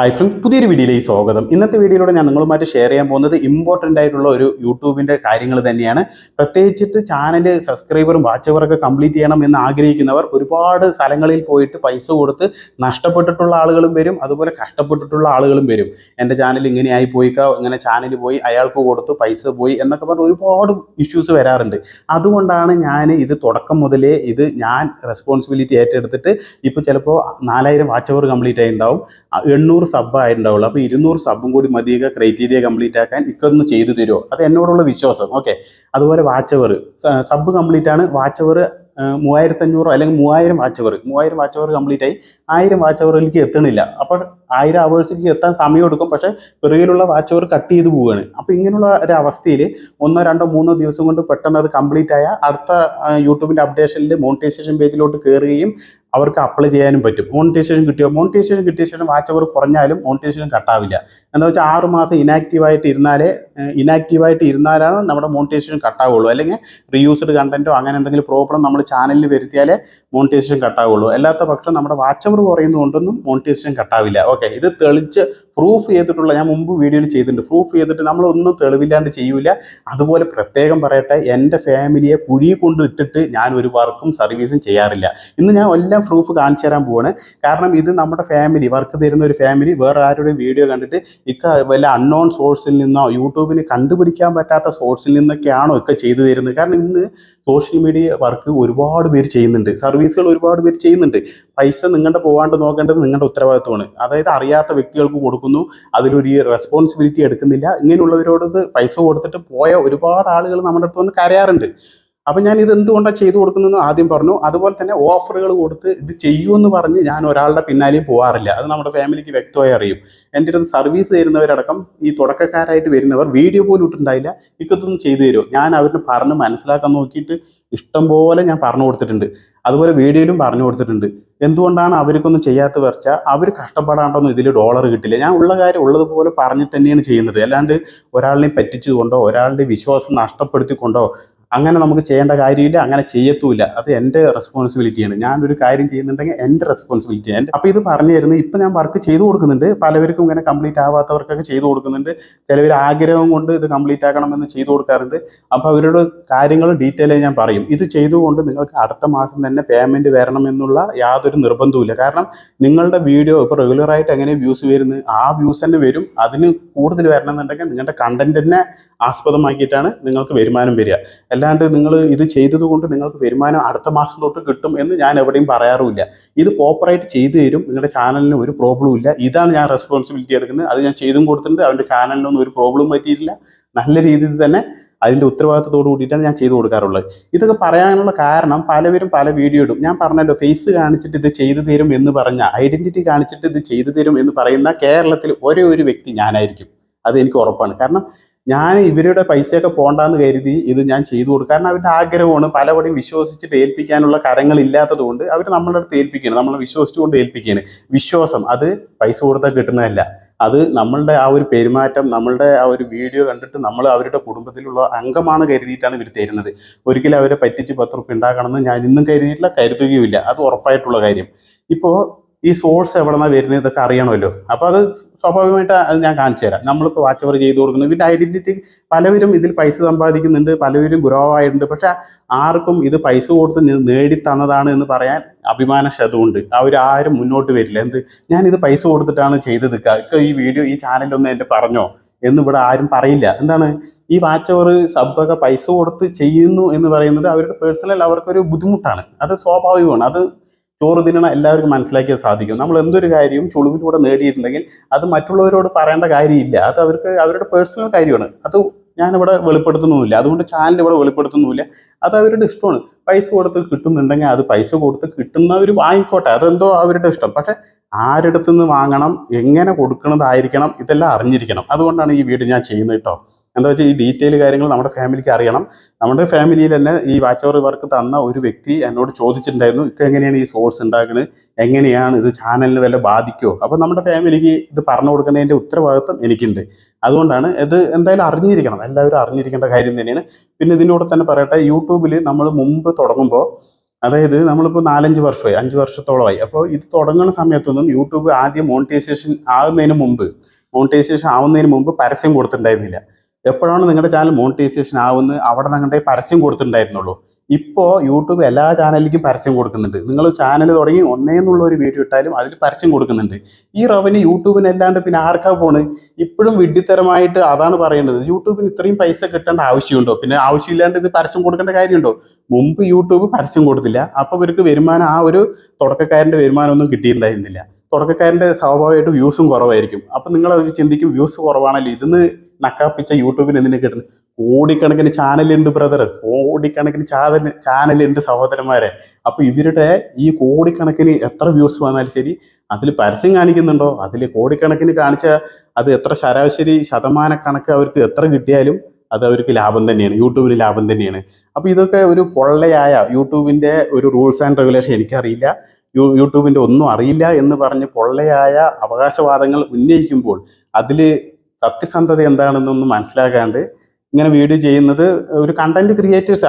Hi front പുതിയൊരു വീഡിയോയിലേക്ക് സ്വാഗതം. ഇന്നത്തെ വീഡിയോയിലൂടെ ഞാൻ നിങ്ങളുമായിട്ട് ഷെയർ ചെയ്യാൻ പോകുന്നത് ഇമ്പോർട്ടന്റ് ആയിട്ടുള്ള ഒരു യൂട്യൂബിന്റെ കാര്യങ്ങൾ തന്നെയാണ്. പ്രത്യേകിച്ചിട്ട് ചാനൽ സബ്സ്ക്രൈബറും വാച്ചവറൊക്കെ കംപ്ലീറ്റ് ചെയ്യണം എന്ന് ആഗ്രഹിക്കുന്നവർ ഒരുപാട് സ്ഥലങ്ങളിൽ പോയിട്ട് പൈസ കൊടുത്ത് നഷ്ടപ്പെട്ടിട്ടുള്ള ആളുകളും വരും. അതുപോലെ കഷ്ടപ്പെട്ടിട്ടുള്ള ആളുകളും വരും. എന്റെ ചാനൽ ഇങ്ങനെ ആയി പോയിക്കാ ഇങ്ങനെ ചാനൽ പോയി അയാൾക്ക് കൊടുത്തു പൈസ പോയി എന്നൊക്കെ പറഞ്ഞ് ഒരുപാട് ഇഷ്യൂസ് വരാറുണ്ട്. അതുകൊണ്ടാണ് ഞാൻ ഇത് തുടക്കം മുതലേ ഇത് ഞാൻ റെസ്പോൺസിബിലിറ്റി ഏറ്റെടുത്തിട്ട് ഇപ്പോൾ ചിലപ്പോൾ നാലായിരം വാച്ചവർ കംപ്ലീറ്റ് ആയി ഉണ്ടാവും എണ്ണൂറ് സബ് ആയിട്ടുണ്ടാവുള്ളൂ. അപ്പോൾ ഇരുന്നൂറ് സബും കൂടി മതിയൊക്കെ ക്രൈറ്റീരിയ കംപ്ലീറ്റ് ആക്കാൻ ഇക്കൊന്ന് ചെയ്തു തരുമോ അത് എന്നോടുള്ള വിശ്വാസം. ഓക്കെ അതുപോലെ വാച്ച് അവർ സബ് കംപ്ലീറ്റ് ആണ്. വാച്ച് അവർ മൂവായിരത്തി അഞ്ഞൂറോ അല്ലെങ്കിൽ മൂവായിരം വാച്ച് അവർ മൂവായിരം വാച്ച് അവർ കംപ്ലീറ്റ് ആയി. ആയിരം വാച്ച് അവറിലേക്ക് എത്തണില്ല. അപ്പോൾ ആയിരം അവേഴ്സിലേക്ക് എത്താൻ സമയം എടുക്കും. പക്ഷേ പിറകിലുള്ള വാച്ച് അവർ കട്ട് ചെയ്ത് പോവുകയാണ്. അപ്പോൾ ഇങ്ങനെയുള്ള ഒരു അവസ്ഥയിൽ ഒന്നോ രണ്ടോ മൂന്നോ ദിവസം കൊണ്ട് പെട്ടെന്ന് അത് കംപ്ലീറ്റ് ആയ അടുത്ത യൂട്യൂബിന്റെ അപ്ഡേഷനിൽ മോണിറ്റൈസേഷൻ പേജിലോട്ട് കയറുകയും അവർക്ക് അപ്ലൈ ചെയ്യാനും പറ്റും. മോണിറ്റൈസേഷൻ കിട്ടിയോ? മോണിറ്റൈസേഷൻ കിട്ടിയ ശേഷം വാച്ച് അവർ കുറഞ്ഞാലും മോണിറ്റൈസേഷൻ കട്ടാവില്ല എന്താ വെച്ചാൽ ആറ് മാസം ഇനാക്റ്റീവായിട്ട് ഇരുന്നാലേ ഇനാക്റ്റീവായിട്ട് ഇരുന്നാലാണ് നമ്മുടെ മോണിറ്റൈസേഷൻ കട്ടാവുള്ളൂ അല്ലെങ്കിൽ റീയൂസ്ഡ് കണ്ടന്റോ അങ്ങനെ എന്തെങ്കിലും പ്രോബ്ലം നമ്മൾ ചാനലിൽ വരുത്തിയാലേ മോണിറ്റൈസേഷൻ കട്ടാവുള്ളൂ അല്ലാത്ത പക്ഷം നമ്മുടെ വാച്ച് അവർ കുറയുന്നതുകൊണ്ടൊന്നും മോണിറ്റൈസേഷൻ കട്ടാവില്ല ഓക്കെ ഇത് തെളിച്ച് പ്രൂഫ് ചെയ്തിട്ടുള്ള ഞാൻ മുമ്പ് വീഡിയോയിൽ ചെയ്തിട്ടുണ്ട്. പ്രൂഫ് ചെയ്തിട്ട് നമ്മളൊന്നും തെളിവില്ലാണ്ട് ചെയ്യൂല. അതുപോലെ പ്രത്യേകം പറയട്ടെ എന്റെ ഫാമിലിയെ കുഴി കൊണ്ട് ഇട്ടിട്ട് ഞാൻ ഒരു വർക്കും സർവീസും ചെയ്യാറില്ല. ഇന്ന് ഞാൻ എല്ലാം പ്രൂഫ് കാണിച്ചു തരാൻ പോവാണ്. കാരണം ഇത് നമ്മുടെ ഫാമിലി വർക്ക് തരുന്ന ഒരു ഫാമിലി വേറെ ആരുടെയും വീഡിയോ കണ്ടിട്ട് ഇക്ക വല്ല അൺനോൺ സോഴ്സിൽ നിന്നോ യൂട്യൂബിന് കണ്ടുപിടിക്കാൻ പറ്റാത്ത സോഴ്സിൽ നിന്നൊക്കെയാണോ ഒക്കെ ചെയ്തു തരുന്നത്. കാരണം ഇന്ന് സോഷ്യൽ മീഡിയ വർക്ക് ഒരുപാട് പേര് ചെയ്യുന്നുണ്ട്. സർവീസുകൾ ഒരുപാട് പേര് ചെയ്യുന്നുണ്ട്. പൈസ നിങ്ങളുടെ പോകാണ്ട് നോക്കേണ്ടത് നിങ്ങളുടെ ഉത്തരവാദിത്വമാണ്. അതായത് അറിയാത്ത വ്യക്തികൾക്ക് കൊടുക്കുന്നു അതിലൊരു റെസ്പോൺസിബിലിറ്റി എടുക്കുന്നില്ല. ഇങ്ങനെയുള്ളവരോട് പൈസ കൊടുത്തിട്ട് പോയ ഒരുപാട് ആളുകൾ നമ്മുടെ അടുത്ത് വന്ന് കരയാറുണ്ട്. അപ്പം ഞാൻ ഇത് എന്തുകൊണ്ടാണ് ചെയ്തു കൊടുക്കുന്നതെന്ന് ആദ്യം പറഞ്ഞു. അതുപോലെ തന്നെ ഓഫറുകൾ കൊടുത്ത് ഇത് ചെയ്യുമെന്ന് പറഞ്ഞ് ഞാൻ ഒരാളുടെ പിന്നാലെയും പോകാറില്ല അത് നമ്മുടെ ഫാമിലിക്ക് വ്യക്തമായി അറിയും. എന്റെ അടുത്ത് സർവീസ് തരുന്നവരടക്കം ഈ തുടക്കക്കാരായിട്ട് വരുന്നവർ വീഡിയോ പോലും ഇട്ടുണ്ടായില്ല ഇക്കത്തൊന്നും ചെയ്തു തരുമോ? ഞാൻ അവരിന് പറഞ്ഞ് മനസ്സിലാക്കാൻ നോക്കിയിട്ട് ഇഷ്ടം പോലെ ഞാൻ പറഞ്ഞു കൊടുത്തിട്ടുണ്ട്. അതുപോലെ വീഡിയോയിലും പറഞ്ഞു കൊടുത്തിട്ടുണ്ട്. എന്തുകൊണ്ടാണ് അവർക്കൊന്നും ചെയ്യാത്ത വെച്ച അവർ കഷ്ടപ്പെടാണ്ടൊന്നും ഇതിൽ ഡോളർ കിട്ടില്ല. ഞാൻ ഉള്ള കാര്യം ഉള്ളതുപോലെ പറഞ്ഞിട്ട് തന്നെയാണ് ചെയ്യുന്നത്. അല്ലാണ്ട് ഒരാളിനെയും പറ്റിച്ചുകൊണ്ടോ ഒരാളുടെ വിശ്വാസം നഷ്ടപ്പെടുത്തിക്കൊണ്ടോ അങ്ങനെ നമുക്ക് ചെയ്യേണ്ട കാര്യമില്ല അങ്ങനെ ചെയ്യത്തുമില്ല അത് എന്റെ റെസ്പോൺസിബിലിറ്റിയാണ് ഞാനൊരു കാര്യം ചെയ്യുന്നുണ്ടെങ്കിൽ എന്റെ റെസ്പോൺസിബിലിറ്റി എന്റെ അപ്പോൾ ഇത് പറഞ്ഞു തരുന്നത് ഇപ്പം ഞാൻ വർക്ക് ചെയ്തു കൊടുക്കുന്നുണ്ട്. പലവർക്കും ഇങ്ങനെ കംപ്ലീറ്റ് ആവാത്തവർക്കൊക്കെ ചെയ്തു കൊടുക്കുന്നുണ്ട്. ചിലവർ ആഗ്രഹം കൊണ്ട് ഇത് കംപ്ലീറ്റ് ആക്കണമെന്ന് ചെയ്തു കൊടുക്കാറുണ്ട്. അപ്പോൾ അവരുടെ കാര്യങ്ങൾ ഡീറ്റെയിൽ ഞാൻ പറയും. ഇത് ചെയ്തുകൊണ്ട് നിങ്ങൾക്ക് അടുത്ത മാസം തന്നെ പേയ്മെന്റ് വരണമെന്നുള്ള യാതൊരു നിർബന്ധവുമില്ല. കാരണം നിങ്ങളുടെ വീഡിയോ ഇപ്പോൾ റെഗുലറായിട്ട് എങ്ങനെ വ്യൂസ് വരുന്നത് ആ വ്യൂസ് തന്നെ വരും. അതിന് കൂടുതൽ വരണമെന്നുണ്ടെങ്കിൽ നിങ്ങളുടെ കണ്ടന്റിനെ ആസ്പദമാക്കിയിട്ടാണ് നിങ്ങൾക്ക് വരുമാനം വരിക. അല്ലാണ്ട് നിങ്ങൾ ഇത് ചെയ്തതുകൊണ്ട് നിങ്ങൾക്ക് വരുമാനം അടുത്ത മാസം തൊട്ട് കിട്ടും എന്ന് ഞാൻ എവിടെയും പറയാറുമില്ല. ഇത് പ്രോപ്പറായിട്ട് ചെയ്തു തരും. നിങ്ങളുടെ ചാനലിന് ഒരു പ്രോബ്ലം ഇല്ല. ഇതാണ് ഞാൻ റെസ്പോൺസിബിലിറ്റി എടുക്കുന്നത്. അത് ഞാൻ ചെയ്തും കൊടുത്തിട്ടുണ്ട്. അവന്റെ ചാനലിനൊന്നും ഒരു പ്രോബ്ലം പറ്റിയിട്ടില്ല. നല്ല രീതിയിൽ തന്നെ അതിന്റെ ഉത്തരവാദിത്തത്തോട് കൂടിയിട്ടാണ് ഞാൻ ചെയ്തു കൊടുക്കാറുള്ളത്. ഇതൊക്കെ പറയാനുള്ള കാരണം പലവരും പല വീഡിയോ ഇടും. ഞാൻ പറഞ്ഞല്ലോ ഫേസ് കാണിച്ചിട്ട് ഇത് ചെയ്തു തരും എന്ന് പറഞ്ഞ ഐഡന്റിറ്റി കാണിച്ചിട്ട് ഇത് ചെയ്തു തരും എന്ന് പറയുന്ന കേരളത്തിൽ ഒരേ ഒരു വ്യക്തി ഞാനായിരിക്കും. അത് എനിക്ക് ഉറപ്പാണ്. കാരണം ഞാൻ ഇവരുടെ പൈസയൊക്കെ പോണ്ടാന്ന് കരുതി ഇത് ഞാൻ ചെയ്തു കൊടുക്കും. കാരണം അവരുടെ ആഗ്രഹമാണ് പലപടിയും വിശ്വസിച്ചിട്ട് ഏൽപ്പിക്കാനുള്ള കരങ്ങൾ ഇല്ലാത്തത് കൊണ്ട് അവർ നമ്മളുടെ അടുത്ത് ഏൽപ്പിക്കുകയാണ്. നമ്മളെ വിശ്വസിച്ചുകൊണ്ട് ഏൽപ്പിക്കുകയാണ്. വിശ്വാസം അത് പൈസ കൊടുത്താൽ കിട്ടുന്നതല്ല. അത് നമ്മളുടെ ആ ഒരു പെരുമാറ്റം നമ്മളുടെ ആ ഒരു വീഡിയോ കണ്ടിട്ട് നമ്മൾ അവരുടെ കുടുംബത്തിലുള്ള അംഗമാണ് കരുതിയിട്ടാണ് ഇവർ തരുന്നത്. ഒരിക്കലും അവരെ പറ്റിച്ച് പത്ത് റുപ്യ ഉണ്ടാക്കണമെന്ന് ഞാൻ ഇന്നും കരുതിയിട്ടില്ല കരുതുകയുമില്ല. അത് ഉറപ്പായിട്ടുള്ള കാര്യം. ഇപ്പോൾ ഈ സോഴ്സ് എവിടെ നിന്നാണ് വരുന്നത് ഇതൊക്കെ അറിയണമല്ലോ. അപ്പോൾ അത് സ്വാഭാവികമായിട്ട് അത് ഞാൻ കാണിച്ചു തരാം. നമ്മളിപ്പോൾ വാച്ച് അവർ ചെയ്ത് കൊടുക്കുന്നു. ഇതിന്റെ ഐഡന്റിറ്റി പലവരും ഇതിൽ പൈസ സമ്പാദിക്കുന്നുണ്ട് പലവരും ഗ്രോ ആയിട്ടുണ്ട് പക്ഷെ ആർക്കും ഇത് പൈസ കൊടുത്ത് നേടി തന്നതാണ് എന്ന് പറയാൻ അഭിമാന ക്ഷതമുണ്ട് അവർ ആരും മുന്നോട്ട് വരില്ല. എന്ത്? ഞാൻ ഇത് പൈസ കൊടുത്തിട്ടാണ് ചെയ്തത്. ഈ വീഡിയോ ഈ ചാനലൊന്ന് എന്റെ പറഞ്ഞോ? എന്ന് ഇവിടെ ആരും പറയില്ല. എന്താണ്? ഈ വാച്ച് അവർ സബ്ബൊക്കെ പൈസ കൊടുത്ത് ചെയ്യുന്നു എന്ന് പറയുന്നത് അവരുടെ പേഴ്സണൽ അവർക്കൊരു ബുദ്ധിമുട്ടാണ്. അത് സ്വാഭാവികമാണ്. അത് ചോറ് തിന്നണ എല്ലാവർക്കും മനസ്സിലാക്കിയാൽ സാധിക്കും. നമ്മൾ എന്തൊരു കാര്യവും ചുളിവിലൂടെ നേടിയിട്ടുണ്ടെങ്കിൽ അത് മറ്റുള്ളവരോട് പറയേണ്ട കാര്യമില്ല. അത് അവർക്ക് അവരുടെ പേഴ്സണൽ കാര്യമാണ്. അത് ഞാനിവിടെ വെളിപ്പെടുത്തുന്നുമില്ല അതുകൊണ്ട് ചാനൽ ഇവിടെ വെളിപ്പെടുത്തുന്നുമില്ല അത് അവരുടെ ഇഷ്ടമാണ്. പൈസ കൊടുത്ത് കിട്ടുന്നുണ്ടെങ്കിൽ അത് പൈസ കൊടുത്ത് കിട്ടുന്നവർ വാങ്ങിക്കോട്ടെ. അതെന്തോ അവരുടെ ഇഷ്ടം. പക്ഷെ ആരുടെ നിന്ന് വാങ്ങണം എങ്ങനെ കൊടുക്കുന്നതായിരിക്കണം ഇതെല്ലാം അറിഞ്ഞിരിക്കണം. അതുകൊണ്ടാണ് ഈ വീട് ഞാൻ ചെയ്യുന്നത് കേട്ടോ. എന്താ വെച്ചാൽ ഈ ഡീറ്റെയിൽ കാര്യങ്ങൾ നമ്മുടെ ഫാമിലിക്ക് അറിയണം. നമ്മുടെ ഫാമിലിയിൽ തന്നെ ഈ വാച്ച് ഓവർ വർക്ക് തന്ന ഒരു വ്യക്തി എന്നോട് ചോദിച്ചിട്ടുണ്ടായിരുന്നു ഇപ്പം എങ്ങനെയാണ് ഈ സോഴ്സ് ഉണ്ടാക്കുന്നത് എങ്ങനെയാണ് ഇത് ചാനലിന് വല്ല ബാധിക്കുമോ അപ്പോൾ നമ്മുടെ ഫാമിലിക്ക് ഇത് പറഞ്ഞു കൊടുക്കുന്നതിന്റെ ഉത്തരവാദിത്വം എനിക്കുണ്ട്. അതുകൊണ്ടാണ് ഇത് എന്തായാലും അറിഞ്ഞിരിക്കണം. എല്ലാവരും അറിഞ്ഞിരിക്കേണ്ട കാര്യം തന്നെയാണ്. പിന്നെ ഇതിന്റെ കൂടെ തന്നെ പറയട്ടെ യൂട്യൂബിൽ നമ്മൾ മുമ്പ് തുടങ്ങുമ്പോൾ അതായത് നമ്മളിപ്പോൾ നാലഞ്ച് വർഷമായി അഞ്ച് വർഷത്തോളമായി. അപ്പോൾ ഇത് തുടങ്ങുന്ന സമയത്തൊന്നും യൂട്യൂബ് ആദ്യം മോണിറ്റൈസേഷൻ ആകുന്നതിന് മുമ്പ് മോണിറ്റൈസേഷൻ ആവുന്നതിന് മുമ്പ് പരസ്യം കൊടുത്തിട്ടുണ്ടായിരുന്നില്ല. എപ്പോഴാണ് നിങ്ങളുടെ ചാനൽ മോണിറ്റൈസേഷൻ ആവുന്നത് അവിടെ നിങ്ങളുടെ പരസ്യം കൊടുത്തിട്ടുണ്ടായിരുന്നുള്ളൂ. ഇപ്പോൾ യൂട്യൂബ് എല്ലാ ചാനലിലേക്കും പരസ്യം കൊടുക്കുന്നുണ്ട്. നിങ്ങൾ ചാനൽ തുടങ്ങി ഒന്നേ എന്നുള്ള ഒരു വീഡിയോ ഇട്ടാലും അതിൽ പരസ്യം കൊടുക്കുന്നുണ്ട്. ഈ റവന്യൂ യൂട്യൂബിന് അല്ലാണ്ട് പിന്നെ ആർക്കാ പോണ്? ഇപ്പോഴും വിഡ്ഢിത്തരമായിട്ട് അതാണ് പറയുന്നത്. യൂട്യൂബിന് ഇത്രയും പൈസ കിട്ടേണ്ട ആവശ്യമുണ്ടോ? പിന്നെ ആവശ്യമില്ലാണ്ട് ഇത് പരസ്യം കൊടുക്കേണ്ട കാര്യമുണ്ടോ? മുമ്പ് യൂട്യൂബ് പരസ്യം കൊടുത്തില്ല. അപ്പോൾ ഇവർക്ക് വരുമാനം ആ ഒരു തുടക്കക്കാരന്റെ വരുമാനമൊന്നും കിട്ടിയിട്ടുണ്ടായിരുന്നില്ല. തുടക്കക്കാരന്റെ സ്വാഭാവികമായിട്ട് വ്യൂസും കുറവായിരിക്കും. അപ്പം നിങ്ങൾ ചിന്തിക്കും വ്യൂസ് കുറവാണല്ലോ. ഇതിന്ന് നക്കാപ്പിച്ച യൂട്യൂബിൽ എന്തിനു കിട്ടുന്നത് കോടിക്കണക്കിന് ചാനലുണ്ട് ബ്രദർ കോടിക്കണക്കിന് ചാനൽ ചാനലുണ്ട് സഹോദരന്മാരെ. അപ്പോൾ ഇവരുടെ ഈ കോടിക്കണക്കിന് എത്ര വ്യൂസ് വന്നാലും ശരി അതിൽ പരസ്യം കാണിക്കുന്നുണ്ടോ? അതിൽ കോടിക്കണക്കിന് കാണിച്ച അത് എത്ര ശരാശരി ശതമാന കണക്ക് അവർക്ക് എത്ര കിട്ടിയാലും അത് അവർക്ക് ലാഭം തന്നെയാണ്. യൂട്യൂബിന് ലാഭം തന്നെയാണ്. അപ്പോൾ ഇതൊക്കെ ഒരു പൊള്ളയായ യൂട്യൂബിന്റെ ഒരു റൂൾസ് ആൻഡ് റെഗുലേഷൻ എനിക്കറിയില്ല. യൂ യൂട്യൂബിന്റെ ഒന്നും അറിയില്ല എന്ന് പറഞ്ഞ് പൊള്ളയായ അവകാശവാദങ്ങൾ ഉന്നയിക്കുമ്പോൾ അതിൽ സത്യസന്ധത എന്താണെന്നൊന്നും മനസ്സിലാക്കാണ്ട് ഇങ്ങനെ വീഡിയോ ചെയ്യുന്നത് ഒരു content creators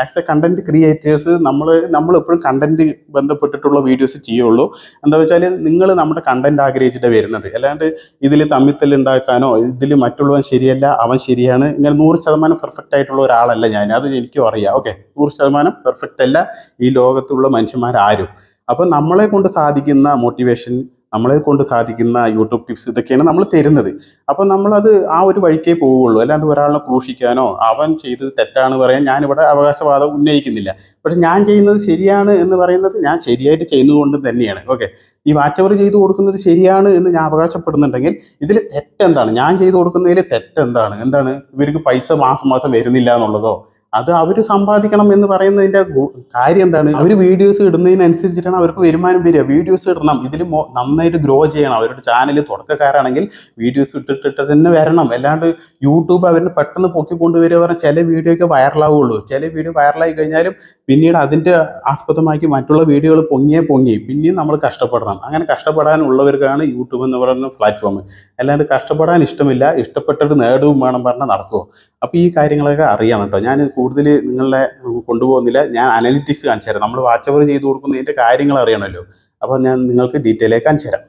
as a content creators നമ്മൾ എപ്പോഴും കണ്ടന്റ് ബന്ധപ്പെട്ടിട്ടുള്ള വീഡിയോസ് ചെയ്യുള്ളൂ. എന്താ വെച്ചാൽ നിങ്ങൾ നമ്മുടെ കണ്ടന്റ് ആഗ്രഹിച്ചിട്ട് വരുന്നത്. അല്ലാണ്ട് ഇതിൽ തമ്മിത്തൽ ഉണ്ടാക്കാനോ ഇതിൽ മറ്റുള്ളവൻ ശരിയല്ല അവൻ ശരിയാണ് ഇങ്ങനെ നൂറ് ശതമാനം പെർഫെക്റ്റ് ആയിട്ടുള്ള ഒരാളല്ല ഞാൻ. അത് എനിക്കും അറിയാം. ഓക്കെ നൂറ് ശതമാനം പെർഫെക്റ്റ് അല്ല ഈ ലോകത്തുള്ള മനുഷ്യന്മാരാരും. അപ്പം നമ്മളെ കൊണ്ട് സാധിക്കുന്ന മോട്ടിവേഷൻ നമ്മളെ കൊണ്ട് സാധിക്കുന്ന യൂട്യൂബ് ടിപ്സ് ഇതൊക്കെയാണ് നമ്മൾ തരുന്നത്. അപ്പം നമ്മളത് ആ ഒരു വഴിക്കേ പോവുള്ളൂ അല്ലാണ്ട് ഒരാളിനെ ക്രൂഷിക്കാനോ അവൻ ചെയ്തത് തെറ്റാണ് പറയാൻ ഞാനിവിടെ അവകാശവാദം ഉന്നയിക്കുന്നില്ല. പക്ഷെ ഞാൻ ചെയ്യുന്നത് ശരിയാണ് എന്ന് പറയുന്നത് ഞാൻ ശരിയായിട്ട് ചെയ്യുന്നതുകൊണ്ട് തന്നെയാണ്. ഓക്കെ. ഈ വാച്ചവർ ചെയ്തു കൊടുക്കുന്നത് ശരിയാണ് എന്ന് ഞാൻ അവകാശപ്പെടുന്നുണ്ടെങ്കിൽ ഇതിൽ തെറ്റെന്താണ്? ഞാൻ ചെയ്തു കൊടുക്കുന്നതിൽ തെറ്റെന്താണ്? എന്താണ്? ഇവർക്ക് പൈസ മാസം മാസം വരുന്നില്ല എന്നുള്ളതോ? അത് അവർ സമ്പാദിക്കണം എന്ന് പറയുന്നതിന്റെ കാര്യം എന്താണ്? അവർ വീഡിയോസ് ഇടുന്നതിനനുസരിച്ചിട്ടാണ് അവർക്ക് വരുമാനം വരിക. വീഡിയോസ് ഇടണം. ഇതിൽ നന്നായിട്ട് ഗ്രോ ചെയ്യണം. അവരുടെ ചാനൽ തുടക്കക്കാരാണെങ്കിൽ വീഡിയോസ് ഇട്ടിട്ടിട്ട് തന്നെ വരണം. അല്ലാണ്ട് യൂട്യൂബ് അവരിന് പെട്ടെന്ന് പൊക്കിക്കൊണ്ടുവരിക പറഞ്ഞാൽ ചില വീഡിയോ ഒക്കെ വൈറലാവുള്ളൂ ചില വീഡിയോ വൈറലായി കഴിഞ്ഞാലും പിന്നീട് അതിന്റെ ആസ്പദമാക്കി മറ്റുള്ള വീഡിയോകൾ പൊങ്ങിയേ പൊങ്ങി. പിന്നെയും നമ്മൾ കഷ്ടപ്പെടണം. അങ്ങനെ കഷ്ടപ്പെടാനുള്ളവർക്കാണ് യൂട്യൂബ് എന്ന് പറയുന്ന പ്ലാറ്റ്ഫോം അല്ലാണ്ട് കഷ്ടപ്പെടാൻ ഇഷ്ടമില്ല. ഇഷ്ടപ്പെട്ടിട്ട് നേടവും വേണം പറഞ്ഞാൽ നടക്കുമോ അപ്പോൾ ഈ കാര്യങ്ങളൊക്കെ അറിയാം കേട്ടോ. ഞാൻ കൂടുതൽ നിങ്ങളെ കൊണ്ടുപോകുന്നില്ല. ഞാൻ അനലിറ്റിക്സ് കാണിച്ചു തരാം. നമ്മൾ വാച്ച് ഓവർ ചെയ്ത് കൊടുക്കുന്നതിന്റെ കാര്യങ്ങൾ അറിയണമല്ലോ. അപ്പോൾ ഞാൻ നിങ്ങൾക്ക് ഡീറ്റെയിൽ കാണിച്ചു തരാം.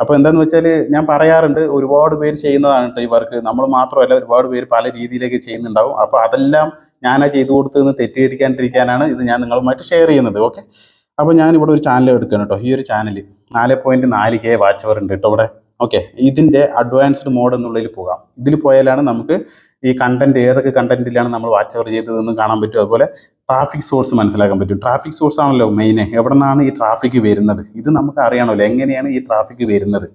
അപ്പോൾ എന്താന്ന് വെച്ചാൽ ഞാൻ പറയാറുണ്ട് ഒരുപാട് പേര് ചെയ്യുന്നതാണ് കേട്ടോ ഈ വർക്ക് നമ്മൾ മാത്രമല്ല ഒരുപാട് പേര് പല രീതിയിലേക്ക് ചെയ്യുന്നുണ്ടാവും. അപ്പോൾ അതെല്ലാം ഞാനാ ചെയ്തു കൊടുത്തതെന്ന് തെറ്റിദ്ധരിക്കാണ്ടിരിക്കാനാണ് ഇത് ഞാൻ നിങ്ങളുമായിട്ട് ഷെയർ ചെയ്യുന്നത് ഓക്കെ അപ്പോൾ ഞാനിവിടെ ഒരു ചാനൽ എടുക്കണം കേട്ടോ ഈ ഒരു ചാനൽ നാല് പോയിന്റ് നാല് കെ വാച്ച് അവർ ഉണ്ട് കേട്ടോ ഇവിടെ ഓക്കെ ഇതിന്റെ അഡ്വാൻസ്ഡ് മോഡ് എന്നുള്ളതിൽ പോകാം. ഇതിൽ പോയാലാണ് നമുക്ക് ഈ കണ്ടന്റ് ഏതൊക്കെ കണ്ടന്റിലാണ് നമ്മൾ വാച്ച് അവർ ചെയ്തതെന്ന് കാണാൻ പറ്റും. അതുപോലെ ട്രാഫിക് സോഴ്സ് മനസ്സിലാക്കാൻ പറ്റും. ട്രാഫിക് സോഴ്സ് ആണല്ലോ മെയിൻ എവിടെ നിന്നാണ് ഈ ട്രാഫിക് വരുന്നത്? ഇത് നമുക്ക് അറിയണമല്ലോ എങ്ങനെയാണ് ഈ ട്രാഫിക് വരുന്നത്?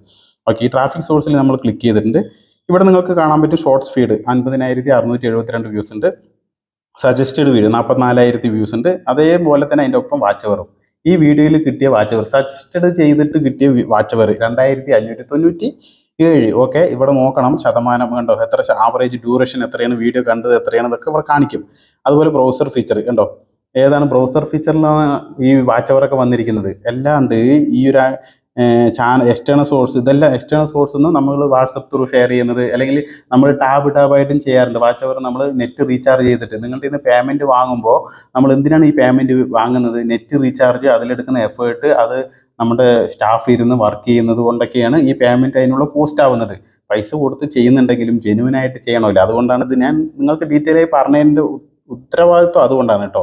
ഓക്കെ ഈ ട്രാഫിക് സോഴ്സിൽ നമ്മൾ ക്ലിക്ക് ചെയ്തിട്ടുണ്ട്. ഇവിടെ നിങ്ങൾക്ക് കാണാൻ പറ്റും ഷോർട്സ് ഫീഡ് അൻപതിനായിരത്തി അറുന്നൂറ്റി എഴുപത്തിരണ്ട് വ്യൂസ് ഉണ്ട്. സജസ്റ്റഡ് വീഡിയോ നാൽപ്പത്തിനാലായിരത്തി വ്യൂസ് ഉണ്ട്. അതേപോലെ തന്നെ അതിന്റെ ഒപ്പം വാച്ച് അവറും ഈ വീഡിയോയിൽ കിട്ടിയ വാച്ച് അവർ സജസ്റ്റഡ് ചെയ്തിട്ട് കിട്ടിയ വാച്ച് അവർ രണ്ടായിരത്തി അഞ്ഞൂറ്റി തൊണ്ണൂറ്റി ഏഴ് ഓക്കെ ഇവിടെ നോക്കണം ശതമാനം കണ്ടോ? എത്ര ആവറേജ് ഡ്യൂറേഷൻ എത്രയാണ് വീഡിയോ കണ്ടത് എത്രയാണ് ഇതൊക്കെ ഇവിടെ കാണിക്കും. അതുപോലെ ബ്രൗസർ ഫീച്ചർ കണ്ടോ? ഏതാണ് ബ്രൗസർ ഫീച്ചറിലാണ് ഈ വാച്ച് അവറൊക്കെ വന്നിരിക്കുന്നത്. എല്ലാം ഉണ്ട്. ഈ ഒരു ചാനൽ എക്സ്റ്റേണൽ സോഴ്സ് ഇതെല്ലാം എക്സ്റ്റേണൽ സോഴ്സ് നിന്ന് നമ്മൾ വാട്സപ്പ് ത്രൂ ഷെയർ ചെയ്യുന്നത് അല്ലെങ്കിൽ നമ്മൾ ടാബ് ടാബായിട്ടും ചെയ്യാറുണ്ട്. വാച്ച് അവർ നമ്മൾ നെറ്റ് റീചാർജ് ചെയ്തിട്ട്. നിങ്ങളുടെ ഇന്ന് പേയ്മെന്റ് വാങ്ങുമ്പോൾ നമ്മൾ എന്തിനാണ് ഈ പേയ്മെന്റ് വാങ്ങുന്നത്? നെറ്റ് റീചാർജ് അതിലെടുക്കുന്ന എഫേർട്ട് അത് നമ്മുടെ സ്റ്റാഫ് ഇരുന്ന് വർക്ക് ചെയ്യുന്നത് കൊണ്ടൊക്കെയാണ് ഈ പേയ്മെന്റ് അതിനുള്ള കോസ്റ്റ് ആവുന്നത്. പൈസ കൊടുത്ത് ചെയ്യുന്നുണ്ടെങ്കിലും ജെനുവിൻ ആയിട്ട് ചെയ്യണമല്ലോ. അതുകൊണ്ടാണ് ഇത് ഞാൻ നിങ്ങൾക്ക് ഡീറ്റെയിൽ ആയി പറഞ്ഞതിന്റെ ഉത്തരവാദിത്വം അതുകൊണ്ടാണ് കേട്ടോ.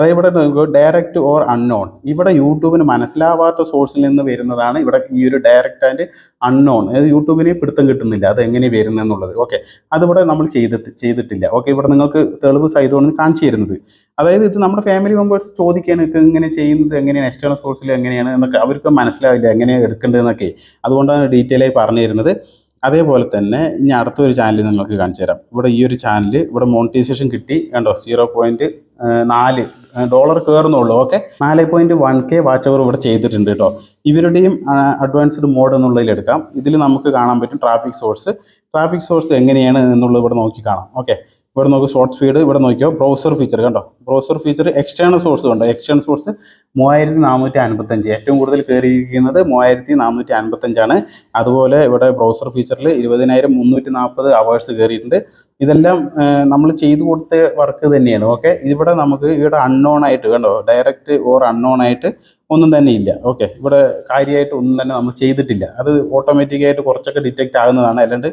അതായത് ഇവിടെ ഡയറക്റ്റ് ഓർ അൺനോൺ ഇവിടെ യൂട്യൂബിന് മനസ്സിലാവാത്ത സോഴ്സിൽ നിന്ന് വരുന്നതാണ് ഇവിടെ ഈ ഒരു ഡയറക്റ്റ് ആൻഡ് അൺനോൺ അതായത് യൂട്യൂബിന് പിടുത്തം കിട്ടുന്നില്ല അത് എങ്ങനെ വരുന്നെന്നുള്ളത്. ഓക്കെ അതിവിടെ നമ്മൾ ചെയ്തിട്ട് ചെയ്തിട്ടില്ല. ഓക്കെ ഇവിടെ നിങ്ങൾക്ക് തെളിവ് സഹിതമാണ് കാണിച്ചു തരുന്നത്. അതായത് ഇത് നമ്മുടെ ഫാമിലി മെമ്പേഴ്സ് ചോദിക്കുകയാണ് ഇത് ഇങ്ങനെ ചെയ്യുന്നത് എങ്ങനെയാണ്? എക്സ്റ്റേണൽ സോഴ്സിൽ എങ്ങനെയാണ്? എന്നൊക്കെ. അവർക്ക് മനസ്സിലാവില്ല എങ്ങനെയാണ് എടുക്കേണ്ടതെന്നൊക്കെ. അതുകൊണ്ടാണ് ഡീറ്റെയിൽ ആയി പറഞ്ഞു തരുന്നത്. അതേപോലെ തന്നെ ഇനി അടുത്തൊരു ചാനൽ നിങ്ങൾക്ക് കാണിച്ചു തരാം. ഇവിടെ ഈ ഒരു ചാനൽ ഇവിടെ മോണിറ്റൈസേഷൻ കിട്ടി. കണ്ടോ? സീറോ പോയിന്റ് നാല് ഡോളർ കയറുന്നുള്ളൂ. ഓക്കെ നാല് point one K watch hour ഇവിടെ ചെയ്തിട്ടുണ്ട് കേട്ടോ ഇവരുടെയും അഡ്വാൻസ്ഡ് മോഡ് എന്നുള്ളതിൽ എടുക്കാം. ഇതിൽ നമുക്ക് കാണാൻ പറ്റും ട്രാഫിക് സോഴ്സ് ട്രാഫിക് സോഴ്സ് എങ്ങനെയാണ് എന്നുള്ളത് ഇവിടെ നോക്കി കാണാം. ഓക്കെ ഇവിടെ നോക്കുക ഷോർട്ട് സ്പീഡ് ഇവിടെ നോക്കിയോ? ബ്രൗസർ ഫീച്ചർ കണ്ടോ? ബ്രൗസർ ഫീച്ചർ എക്സ്റ്റേണൽ സോഴ്സ് കണ്ടോ? എക്സ്റ്റേണൽ സോഴ്സ് മൂവായിരത്തി നാനൂറ്റി അൻപത്തഞ്ച് ഏറ്റവും കൂടുതൽ കയറിയിരിക്കുന്നത് മൂവായിരത്തി നാനൂറ്റി അൻപത്തഞ്ചാണ് അതുപോലെ ഇവിടെ ബ്രൗസർ ഫീച്ചറിൽ ഇരുപതിനായിരം മുന്നൂറ്റി നാൽപ്പത് അവേഴ്സ് കയറിയിട്ടുണ്ട്. ഇതെല്ലാം നമ്മൾ ചെയ്തു കൊടുത്ത വർക്ക് തന്നെയാണ്. ഓക്കെ ഇവിടെ നമുക്ക് ഇവിടെ അൺനോൺ ആയിട്ട് കണ്ടോ? ഡയറക്റ്റ് ഓർ അൺനോൺ ആയിട്ട് ഒന്നും തന്നെ ഇല്ല. ഓക്കെ ഇവിടെ കാര്യമായിട്ട് ഒന്നും തന്നെ നമ്മൾ ചെയ്തിട്ടില്ല. അത് ഓട്ടോമാറ്റിക്കായിട്ട് കുറച്ചൊക്കെ ഡിറ്റക്റ്റ് ആകുന്നതാണ്. അല്ലാണ്ട്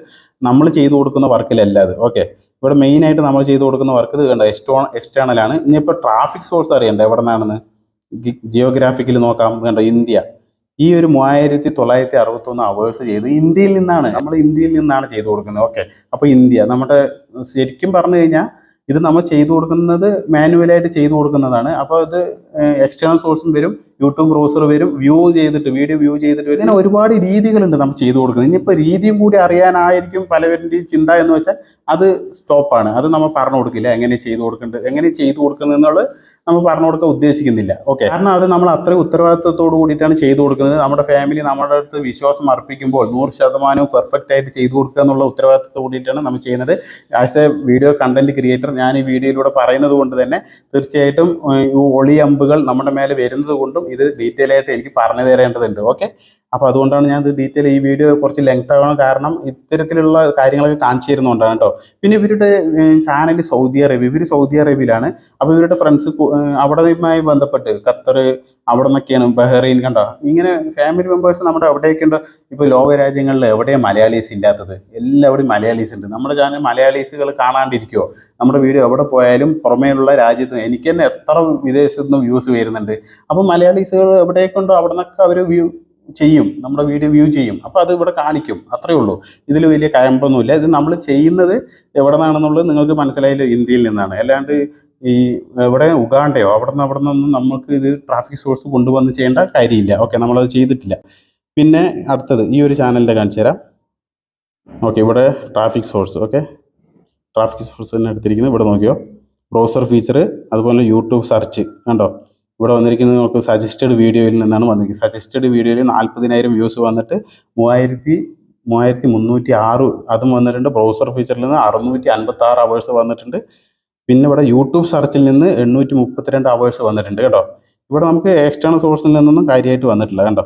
നമ്മൾ ചെയ്തു കൊടുക്കുന്ന വർക്കിലല്ല അത്. ഓക്കെ ഇവിടെ മെയിൻ ആയിട്ട് നമ്മൾ ചെയ്തു കൊടുക്കുന്ന വർക്ക് ഇത് കണ്ട? എക്സ്റ്റോ എക്സ്റ്റേണൽ ആണ്. ഇനിയിപ്പോൾ ട്രാഫിക് സോഴ്സ് അറിയണ്ടേ? എവിടെ നിന്നാണെന്ന് ജിയോഗ്രാഫിക്കൽ നോക്കാം. കണ്ട? ഇന്ത്യ. ഈ ഒരു മൂവായിരത്തി തൊള്ളായിരത്തി അറുപത്തൊന്ന് അവേഴ്സ് ചെയ്ത് ഇന്ത്യയിൽ നിന്നാണ്. നമ്മൾ ഇന്ത്യയിൽ നിന്നാണ് ചെയ്തു കൊടുക്കുന്നത്. ഓക്കെ അപ്പോൾ ഇന്ത്യ. നമ്മുടെ ശരിക്കും പറഞ്ഞു കഴിഞ്ഞാൽ ഇത് നമ്മൾ ചെയ്തു കൊടുക്കുന്നത് മാനുവലായിട്ട് ചെയ്തു കൊടുക്കുന്നതാണ്. അപ്പോൾ ഇത് എക്സ്റ്റേണൽ സോഴ്സും വരും യൂട്യൂബ് ബ്രൗസർ വരും വ്യൂ ചെയ്തിട്ട് വീഡിയോ വ്യൂ ചെയ്തിട്ട് വരും. ഇങ്ങനെ ഒരുപാട് രീതികളുണ്ട് നമ്മൾ ചെയ്തു കൊടുക്കുന്നത്. ഇനിയിപ്പോൾ രീതിയും കൂടി അറിയാനായിരിക്കും പലവരുടെയും ചിന്ത എന്ന് വെച്ചാൽ അത് സ്റ്റോപ്പാണ് അത് നമ്മൾ പറഞ്ഞു കൊടുക്കില്ല. എങ്ങനെ ചെയ്തു കൊടുക്കേണ്ടത് എങ്ങനെ ചെയ്തു കൊടുക്കുന്നത് എന്നുള്ളത് നമ്മൾ പറഞ്ഞു കൊടുക്കാൻ ഉദ്ദേശിക്കുന്നില്ല. ഓക്കെ കാരണം അത് നമ്മൾ അത്രയും ഉത്തരവാദിത്തത്തോട് കൂടിയിട്ടാണ് ചെയ്തു കൊടുക്കുന്നത്. നമ്മുടെ ഫാമിലി നമ്മുടെ അടുത്ത് വിശ്വാസം അർപ്പിക്കുമ്പോൾ നൂറ് ശതമാനവും പെർഫെക്റ്റ് ആയിട്ട് ചെയ്തു കൊടുക്കുക എന്നുള്ള ഉത്തരവാദിത്തത്തോട് കൂടിയിട്ടാണ് നമ്മൾ ചെയ്യുന്നത്. As a video content creator ഞാൻ ഈ വീഡിയോയിലൂടെ പറയുന്നത് കൊണ്ട് തന്നെ തീർച്ചയായിട്ടും ഈ ഒളി അമ്പുകൾ നമ്മുടെ മേലെ വരുന്നത് കൊണ്ടും ഇത് ഡീറ്റെയിൽ ആയിട്ട് എനിക്ക് പറഞ്ഞു തരേണ്ടതുണ്ട്. ഓക്കെ അപ്പോൾ അതുകൊണ്ടാണ് ഞാൻ ഇത് ഡീറ്റെയിൽ ഈ വീഡിയോ കുറച്ച് ലെങ്ത് ആവണം. കാരണം ഇത്തരത്തിലുള്ള കാര്യങ്ങളൊക്കെ കാണിച്ചു തരുന്നുകൊണ്ടാണ് കേട്ടോ. പിന്നെ ഇവരുടെ ചാനൽ സൗദി അറേബ്യ ഇവർ സൗദി അറേബ്യയിലാണ്. അപ്പോൾ ഇവരുടെ ഫ്രണ്ട്സ് അവിടെയുമായി ബന്ധപ്പെട്ട് ഖത്തർ അവിടെ നിന്നൊക്കെയാണ് ബഹ്റൈൻ കണ്ടോ? ഇങ്ങനെ ഫാമിലി മെമ്പേഴ്സ് നമ്മുടെ എവിടെയൊക്കെ ഉണ്ടോ. ഇപ്പോൾ ലോക രാജ്യങ്ങളിൽ എവിടെയാണ് മലയാളീസ് ഇല്ലാത്തത്? എല്ലാവിടെയും മലയാളീസ് ഉണ്ട്. നമ്മുടെ ചാനൽ മലയാളീസുകൾ കാണാണ്ടിരിക്കുമോ നമ്മുടെ വീഡിയോ എവിടെ പോയാലും പുറമേയുള്ള രാജ്യത്ത് എനിക്ക് തന്നെ എത്ര വിദേശത്തു നിന്ന് വ്യൂസ് വരുന്നുണ്ട്. അപ്പോൾ മലയാളീസുകൾ എവിടെയൊക്കെ ഉണ്ടോ അവിടെ നിന്നൊക്കെ അവർ വ്യൂ ചെയ്യും നമ്മുടെ വീഡിയോ വ്യൂ ചെയ്യും. അപ്പോൾ അത് ഇവിടെ കാണിക്കും. അത്രയേ ഉള്ളൂ. ഇതിൽ വലിയ കയമ്പൊന്നുമില്ല. ഇത് നമ്മൾ ചെയ്യുന്നത് എവിടെ നിന്നാണെന്നുള്ളത് നിങ്ങൾക്ക് മനസ്സിലായില്ല ഇന്ത്യയിൽ നിന്നാണ്. അല്ലാണ്ട് ഈ എവിടെ? ഉഗാണ്ടയോ? അവിടെ നിന്ന് അവിടെ നിന്നൊന്നും നമുക്ക് ഇത് ട്രാഫിക് സോഴ്സ് കൊണ്ടുവന്ന് ചെയ്യേണ്ട കാര്യമില്ല. ഓക്കെ നമ്മളത് ചെയ്തിട്ടില്ല. പിന്നെ അടുത്തത് ഈ ഒരു ചാനലിന്റെ കാണിച്ചു തരാം. ഓക്കെ ഇവിടെ traffic source okay. Traffic source തന്നെ എടുത്തിരിക്കുന്നത്. ഇവിടെ നോക്കിയോ? ബ്രൗസർ ഫീച്ചർ അതുപോലെ യൂട്യൂബ് സെർച്ച് കണ്ടോ? ഇവിടെ വന്നിരിക്കുന്നത് നമുക്ക് സജസ്റ്റഡ് വീഡിയോയിൽ നിന്നാണ് വന്നിരിക്കുന്നത്. സജസ്റ്റഡ് വീഡിയോയിൽ നാൽപ്പതിനായിരം വ്യൂസ് വന്നിട്ട് മൂവായിരത്തി മൂവായിരത്തി മുന്നൂറ്റി ആറ് അതും വന്നിട്ടുണ്ട്. ബ്രൗസർ ഫീച്ചറിൽ നിന്ന് അറുന്നൂറ്റി അൻപത്തി ആറ് അവേഴ്സ് വന്നിട്ടുണ്ട്. പിന്നെ ഇവിടെ യൂട്യൂബ് സെർച്ചിൽ നിന്ന് എണ്ണൂറ്റി മുപ്പത്തിരണ്ട് അവേഴ്സ് വന്നിട്ടുണ്ട് കേട്ടോ. ഇവിടെ നമുക്ക് എക്സ്റ്റേണൽ സോഴ്സിൽ നിന്നൊന്നും കാര്യമായിട്ട് വന്നിട്ടില്ല കണ്ടോ?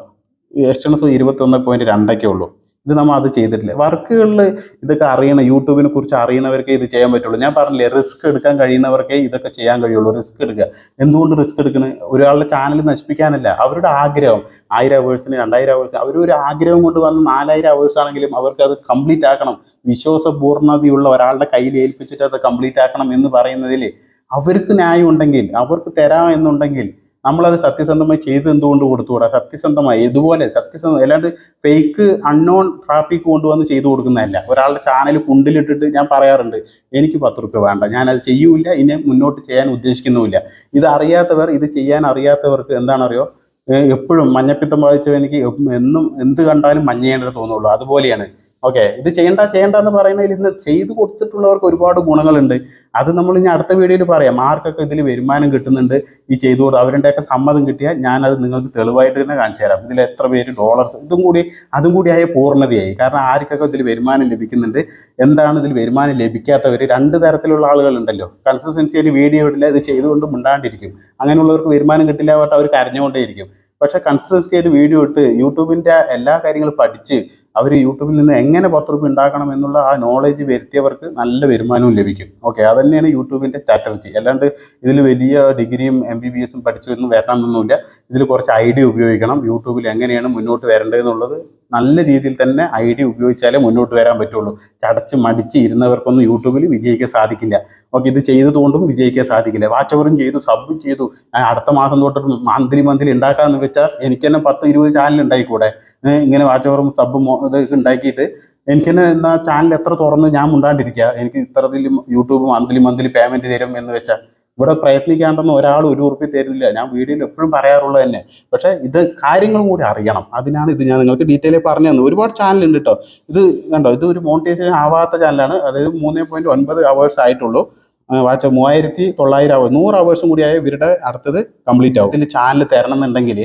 എക്സ്റ്റേണൽ സോഴ്സ് ഇരുപത്തൊന്ന് പോയിന്റ് രണ്ടൊക്കെ ഉള്ളൂ ഇത് നമ്മൾ അത് ചെയ്തിട്ടില്ല. വർക്കുകളിൽ ഇതൊക്കെ അറിയണം യൂട്യൂബിനെ കുറിച്ച് അറിയണവർക്കേ ഇത് ചെയ്യാൻ പറ്റുള്ളൂ. ഞാൻ പറഞ്ഞില്ലേ റിസ്ക് എടുക്കാൻ കഴിയുന്നവർക്കേ ഇതൊക്കെ ചെയ്യാൻ കഴിയുള്ളൂ. റിസ്ക് എടുക്കുക. എന്തുകൊണ്ട് റിസ്ക് എടുക്കണ? ഒരാളുടെ ചാനൽ നശിപ്പിക്കാനല്ല. അവരുടെ ആഗ്രഹം. ആയിരം അവേഴ്സിന് രണ്ടായിരം അവേഴ്സ് അവർ ഒരു ആഗ്രഹം കൊണ്ട് വന്ന് നാലായിരം അവേഴ്സ് ആണെങ്കിലും അവർക്ക് അത് കംപ്ലീറ്റ് ആക്കണം. വിശ്വാസപൂർണതയുള്ള ഒരാളുടെ കയ്യിൽ ഏൽപ്പിച്ചിട്ട് അത് കംപ്ലീറ്റ് ആക്കണം എന്ന് പറയുന്നതിൽ അവർക്ക് ന്യായം ഉണ്ടെങ്കിൽ അവർക്ക് തരാം എന്നുണ്ടെങ്കിൽ നമ്മളത് സത്യസന്ധമായി ചെയ്ത് എന്തുകൊണ്ട് കൊടുത്തുകൂടാ സത്യസന്ധമായി ഇതുപോലെ സത്യസന്ധം അല്ലാണ്ട് ഫേക്ക് അൺനോൺ ട്രാഫിക് കൊണ്ടുവന്ന് ചെയ്തു കൊടുക്കുന്നതല്ല. ഒരാളുടെ ചാനൽ കുണ്ടിലിട്ടിട്ട് ഞാൻ പറയാറുണ്ട് എനിക്ക് പത്ത് റുപ്യ വേണ്ട ഞാനത് ചെയ്യൂല ഇനി മുന്നോട്ട് ചെയ്യാൻ ഉദ്ദേശിക്കുന്നുമില്ല. ഇത് അറിയാത്തവർ ഇത് ചെയ്യാൻ അറിയാത്തവർക്ക് എന്താണെന്നറിയോ? ഏഹ് എപ്പോഴും മഞ്ഞപ്പിത്തം ബാധിച്ചവ എനിക്ക് എന്നും എന്ത് കണ്ടാലും മഞ്ഞേണ്ടത് തോന്നുള്ളൂ. അതുപോലെയാണ്. ഓക്കെ ഇത് ചെയ്യണ്ട ചെയ്യണ്ട എന്ന് പറയുന്നതിൽ ഇന്ന് ചെയ്തു കൊടുത്തിട്ടുള്ളവർക്ക് ഒരുപാട് ഗുണങ്ങളുണ്ട്. അത് നമ്മൾ ഇനി അടുത്ത വീഡിയോയിൽ പറയാം. ആർക്കൊക്കെ ഇതിൽ വരുമാനം കിട്ടുന്നുണ്ട് ഈ ചെയ്തു കൊടുത്ത് അവരുടെയൊക്കെ സമ്മതം കിട്ടിയാൽ ഞാനത് നിങ്ങൾക്ക് തെളിവായിട്ട് തന്നെ കാണിച്ചു തരാം. ഇതിൽ എത്ര പേര് ഡോളർസ് ഇതും കൂടി അതും കൂടിയായ പൂർണതയായി. കാരണം ആർക്കൊക്കെ ഇതിൽ വരുമാനം ലഭിക്കുന്നുണ്ട് എന്താണ് ഇതിൽ വരുമാനം ലഭിക്കാത്തവർ രണ്ട് തരത്തിലുള്ള ആളുകളുണ്ടല്ലോ കൺസിസ്റ്റൻസിയിൽ വീഡിയോ ഇടില്ല ഇത് ചെയ്തുകൊണ്ട് മിണ്ടാണ്ടിരിക്കും. അങ്ങനെയുള്ളവർക്ക് വരുമാനം കിട്ടില്ല പറഞ്ഞാൽ അവർ കരഞ്ഞുകൊണ്ടേയിരിക്കും. പക്ഷേ കൺസിസ്റ്റൻസി ആയിട്ട് വീഡിയോ ഇട്ട് യൂട്യൂബിന്റെ എല്ലാ കാര്യങ്ങളും പഠിച്ച് അവർ യൂട്യൂബിൽ നിന്ന് എങ്ങനെ പത്ത് റുപ്യ ഉണ്ടാക്കണം എന്നുള്ള ആ നോളേജ് വരുത്തിയവർക്ക് നല്ല വരുമാനവും ലഭിക്കും. ഓക്കെ അത് തന്നെയാണ് യൂട്യൂബിന്റെ സ്ട്രാറ്റജി അല്ലാണ്ട് ഇതിൽ വലിയ ഡിഗ്രിയും എം ബി ബി എസും പഠിച്ചൊന്നും വരണമെന്നൊന്നുമില്ല. ഇതിൽ കുറച്ച് ഐഡിയ ഉപയോഗിക്കണം. യൂട്യൂബിൽ എങ്ങനെയാണ് മുന്നോട്ട് വരേണ്ടതെന്നുള്ളത് നല്ല രീതിയിൽ തന്നെ ഐഡിയ ഉപയോഗിച്ചാലേ മുന്നോട്ട് വരാൻ പറ്റുള്ളൂ. ചടച്ച് മടിച്ച് ഇരുന്നവർക്കൊന്നും യൂട്യൂബിൽ വിജയിക്കാൻ സാധിക്കില്ല. ഓക്കെ ഇത് ചെയ്തതുകൊണ്ടും വിജയിക്കാൻ സാധിക്കില്ല. വാച്ച് ഓവറും ചെയ്തു സബും ചെയ്തു. അടുത്ത മാസം തൊട്ട് മന്ത്ലി മന്ത്ലി ഉണ്ടാക്കാമെന്ന് വെച്ചാൽ എനിക്ക് തന്നെ പത്ത് ഇരുപത് ചാനൽ ഉണ്ടായിക്കൂടെ? ഇങ്ങനെ വാച്ച് ഓവറും സബും ഇതൊക്കെ ഉണ്ടാക്കിയിട്ട് എനിക്ക് തന്നെ എന്നാ ചാനൽ എത്ര തുറന്ന് ഞാൻ മുണ്ടാണ്ടിരിക്കുക എനിക്ക് ഇത്രത്തിൽ യൂട്യൂബ് മന്ത്ലി മന്ത്ലി പേയ്മെന്റ് തരും എന്ന് വെച്ചാൽ ഇവിടെ പ്രയത്നിക്കാണ്ടെന്ന് ഒരാൾ ഒരു ഉറപ്പി തരുന്നില്ല. ഞാൻ വീഡിയോയിൽ എപ്പോഴും പറയാറുള്ളത് തന്നെ. പക്ഷേ ഇത് കാര്യങ്ങളും കൂടി അറിയണം. അതിനാണ് ഇത് ഞാൻ നിങ്ങൾക്ക് ഡീറ്റെയിൽ പറഞ്ഞു തന്നത്. ഒരുപാട് ചാനൽ ഉണ്ട് കേട്ടോ ഇത് കണ്ടോ? ഇത് ഒരു മോണിറ്റൈസേഷൻ ആവാത്ത ചാനലാണ് അതായത് മൂന്ന് പോയിന്റ് ഒൻപത് അവേഴ്സ് ആയിട്ടുള്ളൂ. വാച്ച മൂവായിരത്തി തൊള്ളായിരം അവേഴ്സ് നൂറ് അവേഴ്സും കൂടി ആയ ഇവരുടെ അടുത്തത് കംപ്ലീറ്റ് ആവും. ഇതിൽ ചാനൽ തരണം എന്നുണ്ടെങ്കിൽ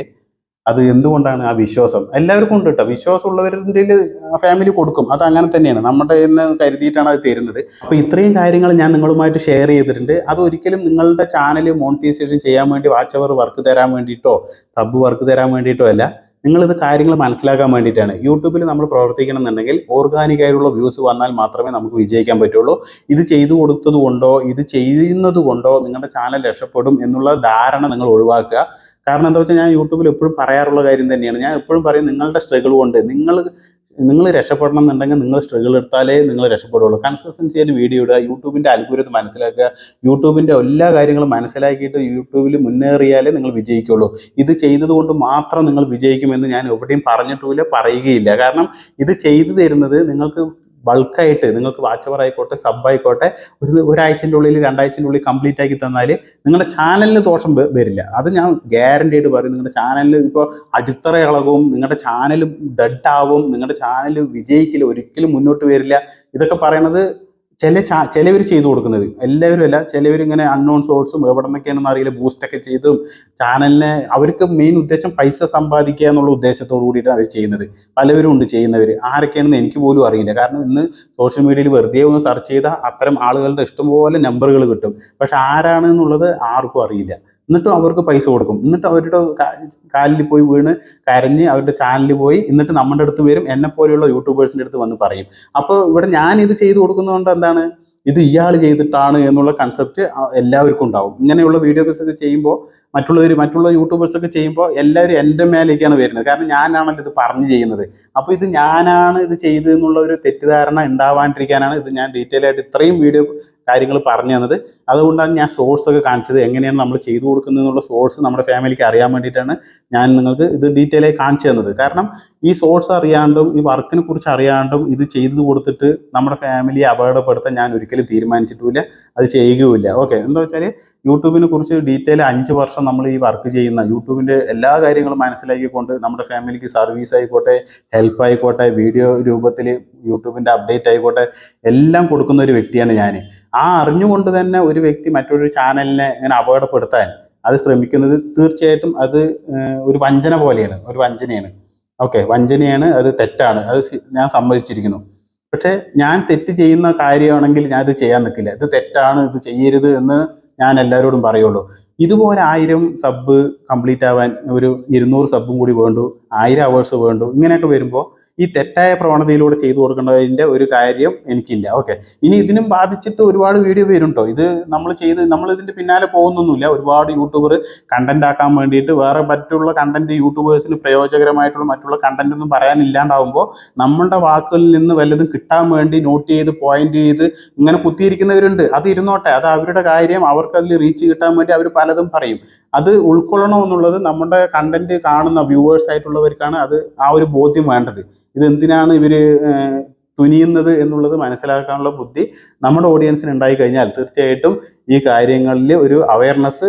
അത് എന്തുകൊണ്ടാണ് ആ വിശ്വാസം? എല്ലാവർക്കും ഉണ്ട് കേട്ടോ വിശ്വാസമുള്ളവരുടെ ഫാമിലി കൊടുക്കും. അത് അങ്ങനെ തന്നെയാണ്. നമ്മുടെ എന്ന് കരുതിയിട്ടാണ് അത് തരുന്നത്. അപ്പോൾ ഇത്രയും കാര്യങ്ങൾ ഞാൻ നിങ്ങളുമായിട്ട് ഷെയർ ചെയ്തിട്ടുണ്ട്. അത് ഒരിക്കലും നിങ്ങളുടെ ചാനൽ മോണിറ്റൈസേഷൻ ചെയ്യാൻ വേണ്ടി വാച്ച് അവർ വർക്ക് തരാൻ വേണ്ടിയിട്ടോ സബ് വർക്ക് തരാൻ വേണ്ടിയിട്ടോ അല്ല നിങ്ങളിത് കാര്യങ്ങൾ മനസ്സിലാക്കാൻ വേണ്ടിയിട്ടാണ്. യൂട്യൂബിൽ നമ്മൾ പ്രവർത്തിക്കണം എന്നുണ്ടെങ്കിൽ ഓർഗാനിക് ആയിട്ടുള്ള വ്യൂസ് വന്നാൽ മാത്രമേ നമുക്ക് വിജയിക്കാൻ പറ്റുള്ളൂ. ഇത് ചെയ്തു കൊടുത്തത് കൊണ്ടോ ഇത് ചെയ്യുന്നത് കൊണ്ടോ നിങ്ങളുടെ ചാനൽ രക്ഷപ്പെടും എന്നുള്ള ധാരണ നിങ്ങൾ ഒഴിവാക്കുക. കാരണം എന്താ വെച്ചാൽ ഞാൻ യൂട്യൂബിൽ എപ്പോഴും പറയാറുള്ള കാര്യം തന്നെയാണ്. ഞാൻ എപ്പോഴും പറയും നിങ്ങളുടെ സ്ട്രഗിൾ കൊണ്ട് നിങ്ങൾ നിങ്ങൾ രക്ഷപ്പെടണം എന്നുണ്ടെങ്കിൽ നിങ്ങൾ സ്ട്രഗിൾ എടുത്താലേ നിങ്ങൾ രക്ഷപ്പെടുള്ളൂ കൺസിസ്റ്റൻസി ആയിട്ട് വീഡിയോ ഇടുക യൂട്യൂബിന്റെ അത്ഭുതം മനസ്സിലാക്കുക യൂട്യൂബിന്റെ എല്ലാ കാര്യങ്ങളും മനസ്സിലാക്കിയിട്ട് യൂട്യൂബിൽ മുന്നേറിയാലേ നിങ്ങൾ വിജയിക്കുള്ളൂ ഇത് ചെയ്തതുകൊണ്ട് മാത്രം നിങ്ങൾ വിജയിക്കുമെന്ന് ഞാൻ എവിടെയും പറഞ്ഞിട്ടുമില്ല പറയുകയില്ല. കാരണം ഇത് ചെയ്തു തരുന്നത് നിങ്ങൾക്ക് ബൾക്കായിട്ട് നിങ്ങൾക്ക് വാച്ചവർ ആയിക്കോട്ടെ സബ് ആയിക്കോട്ടെ ഒരു ഒരാഴ്ചന്റെ ഉള്ളിൽ രണ്ടാഴ്ചന്റെ ഉള്ളിൽ കംപ്ലീറ്റ് ആക്കി തന്നാൽ നിങ്ങളുടെ ചാനലിന് ദോഷം വരില്ല. അത് ഞാൻ ഗ്യാരണ്ടി ആയിട്ട് പറയും. നിങ്ങളുടെ ചാനലിൽ ഇപ്പോൾ അടിത്തറ ഇളകും നിങ്ങളുടെ ചാനൽ ഡെഡ് ആവും നിങ്ങളുടെ ചാനൽ വിജയിക്കില്ല ഒരിക്കലും മുന്നോട്ട് വരില്ല. ഇതൊക്കെ പറയണത് ചില ചിലവർ ചെയ്തു കൊടുക്കുന്നത്. എല്ലാവരും അല്ല ചിലവർ ഇങ്ങനെ അൺനോൺ സോഴ്സും എവിടെ നിന്നൊക്കെയാണെന്ന് അറിയില്ല ബൂസ്റ്റൊക്കെ ചെയ്തും ചാനലിനെ അവർക്ക് മെയിൻ ഉദ്ദേശം പൈസ സമ്പാദിക്കുക എന്നുള്ള ഉദ്ദേശത്തോടു കൂടിയിട്ടാണ് അവർ ചെയ്യുന്നത്. പലവരും ഉണ്ട് ചെയ്യുന്നവർ ആരൊക്കെയാണെന്ന് എനിക്ക് പോലും അറിയില്ല. കാരണം ഇന്ന് സോഷ്യൽ മീഡിയയിൽ വെറുതെ ഒന്ന് സെർച്ച് ചെയ്താൽ അത്തരം ആളുകളുടെ ഇഷ്ടംപോലെ നമ്പറുകൾ കിട്ടും. പക്ഷെ ആരാണെന്നുള്ളത് ആർക്കും അറിയില്ല. എന്നിട്ടും അവർക്ക് പൈസ കൊടുക്കും. എന്നിട്ട് അവരുടെ കാലിൽ പോയി വീണ് കരഞ്ഞ് അവരുടെ ചാനലിൽ പോയി എന്നിട്ട് നമ്മുടെ അടുത്ത് വരും. എന്നെ പോലെയുള്ള യൂട്യൂബേഴ്സിന്റെ അടുത്ത് വന്ന് പറയും. അപ്പോൾ ഇവിടെ ഞാൻ ഇത് ചെയ്തു കൊടുക്കുന്നതുകൊണ്ട് എന്താണ്? ഇത് ഇയാൾ ചെയ്തിട്ടാണ് എന്നുള്ള കൺസെപ്റ്റ് എല്ലാവർക്കും ഉണ്ടാവും. ഇങ്ങനെയുള്ള വീഡിയോസ് ഒക്കെ ചെയ്യുമ്പോൾ മറ്റുള്ളവർ മറ്റുള്ള യൂട്യൂബേഴ്സ് ഒക്കെ ചെയ്യുമ്പോൾ എല്ലാവരും എന്റെ മേലേക്കാണ് വരുന്നത്. കാരണം ഞാനാണല്ലോ ഇത് പറഞ്ഞു ചെയ്യുന്നത്. അപ്പോൾ ഇത് ഞാനാണ് ഇത് ചെയ്തത് എന്നുള്ള ഒരു തെറ്റിദ്ധാരണ ഉണ്ടാവാണ്ടിരിക്കാനാണ് ഇത് ഞാൻ ഡീറ്റെയിൽ ആയിട്ട് ഇത്രയും വീഡിയോ കാര്യങ്ങൾ പറഞ്ഞു തന്നത്. അതുകൊണ്ടാണ് ഞാൻ സോഴ്സ് ഒക്കെ കാണിച്ചത്. എങ്ങനെയാണ് നമ്മൾ ചെയ്തു കൊടുക്കുന്നത് എന്നുള്ള സോഴ്സ് നമ്മുടെ ഫാമിലിക്ക് അറിയാൻ വേണ്ടിയിട്ടാണ് ഞാൻ നിങ്ങൾക്ക് ഇത് ഡീറ്റെയിൽ ആയി കാണിച്ചു തന്നത്. കാരണം ഈ സോഴ്സ് അറിയാണ്ടും ഈ വർക്കിനെ കുറിച്ച് അറിയാണ്ടും ഇത് ചെയ്തു കൊടുത്തിട്ട് നമ്മുടെ ഫാമിലിയെ അപകടപ്പെടുത്താൻ ഞാൻ ഒരിക്കലും തീരുമാനിച്ചിട്ടില്ല അത് ചെയ്യുകയുമില്ല. ഓക്കെ എന്താ വെച്ചാൽ യൂട്യൂബിനെ കുറിച്ച് ഡീറ്റെയിൽ അഞ്ച് വർഷം നമ്മൾ ഈ വർക്ക് ചെയ്യുന്ന യൂട്യൂബിന്റെ എല്ലാ കാര്യങ്ങളും മനസ്സിലാക്കിക്കൊണ്ട് നമ്മുടെ ഫാമിലിക്ക് സർവീസ് ആയിക്കോട്ടെ ഹെൽപ്പ് ആയിക്കോട്ടെ വീഡിയോ രൂപത്തിൽ യൂട്യൂബിന്റെ അപ്ഡേറ്റ് ആയിക്കോട്ടെ എല്ലാം കൊടുക്കുന്ന ഒരു വ്യക്തിയാണ് ഞാൻ. ആ അറിഞ്ഞുകൊണ്ട് തന്നെ ഒരു വ്യക്തി മറ്റൊരു ചാനലിനെ ഇങ്ങനെ അപകടപ്പെടുത്താൻ അത് ശ്രമിക്കുന്നത് തീർച്ചയായിട്ടും അത് ഒരു വഞ്ചന പോലെയാണ് ഒരു വഞ്ചനയാണ്. ഓക്കെ വഞ്ചനയാണ് അത് തെറ്റാണ്. അത് ഞാൻ സമ്മതിച്ചിരിക്കുന്നു. പക്ഷേ ഞാൻ തെറ്റ് ചെയ്യുന്ന കാര്യമാണെങ്കിൽ ഞാൻ ഇത് ചെയ്യാൻ നിൽക്കില്ല. ഇത് തെറ്റാണ് ഇത് ചെയ്യരുത് എന്ന് ഞാൻ എല്ലാവരോടും പറയുള്ളൂ. ഇതുപോലെ ആയിരം സബ് കംപ്ലീറ്റ് ആവാൻ ഒരു ഇരുന്നൂറ് സബും കൂടി വേണ്ടു ആയിരം അവേഴ്സ് വേണ്ടു ഇങ്ങനെയൊക്കെ വരുമ്പോൾ ഈ തെറ്റായ പ്രവണതയിലൂടെ ചെയ്തു കൊടുക്കേണ്ടതിന്റെ ഒരു കാര്യം എനിക്കില്ല. ഓക്കെ ഇനി ഇതിനും ബാധിച്ചിട്ട് ഒരുപാട് വീഡിയോ വരുന്നുണ്ടോ? ഇത് നമ്മൾ ചെയ്ത് നമ്മൾ ഇതിന്റെ പിന്നാലെ പോകുന്നൊന്നുമില്ല. ഒരുപാട് യൂട്യൂബർ കണ്ടന്റ് ആക്കാൻ വേണ്ടിയിട്ട് വേറെ മറ്റുള്ള കണ്ടന്റ് യൂട്യൂബേഴ്സിന് പ്രയോജകരമായിട്ടുള്ള മറ്റുള്ള കണ്ടന്റ് ഒന്നും പറയാനില്ലാണ്ടാവുമ്പോൾ നമ്മളുടെ വാക്കുകളിൽ നിന്ന് വല്ലതും കിട്ടാൻ വേണ്ടി നോട്ട് ചെയ്ത് പോയിന്റ് ചെയ്ത് ഇങ്ങനെ കുത്തിയിരിക്കുന്നവരുണ്ട്. അത് ഇരുന്നോട്ടെ. അത് അവരുടെ കാര്യം. അവർക്ക് അതിൽ റീച്ച് കിട്ടാൻ വേണ്ടി അവർ പലതും പറയും. അത് ഉൾക്കൊള്ളണമെന്നുള്ളത് നമ്മുടെ കണ്ടന്റ് കാണുന്ന വ്യൂവേഴ്സ് ആയിട്ടുള്ളവർക്കാണ് അത് ആ ഒരു ബോധ്യം വേണ്ടത്. ഇത് ഇവർ തുനിയുന്നത് എന്നുള്ളത് മനസ്സിലാക്കാനുള്ള ബുദ്ധി നമ്മുടെ ഓഡിയൻസിന് ഉണ്ടായി കഴിഞ്ഞാൽ തീർച്ചയായിട്ടും ഈ കാര്യങ്ങളിൽ ഒരു അവയർനെസ്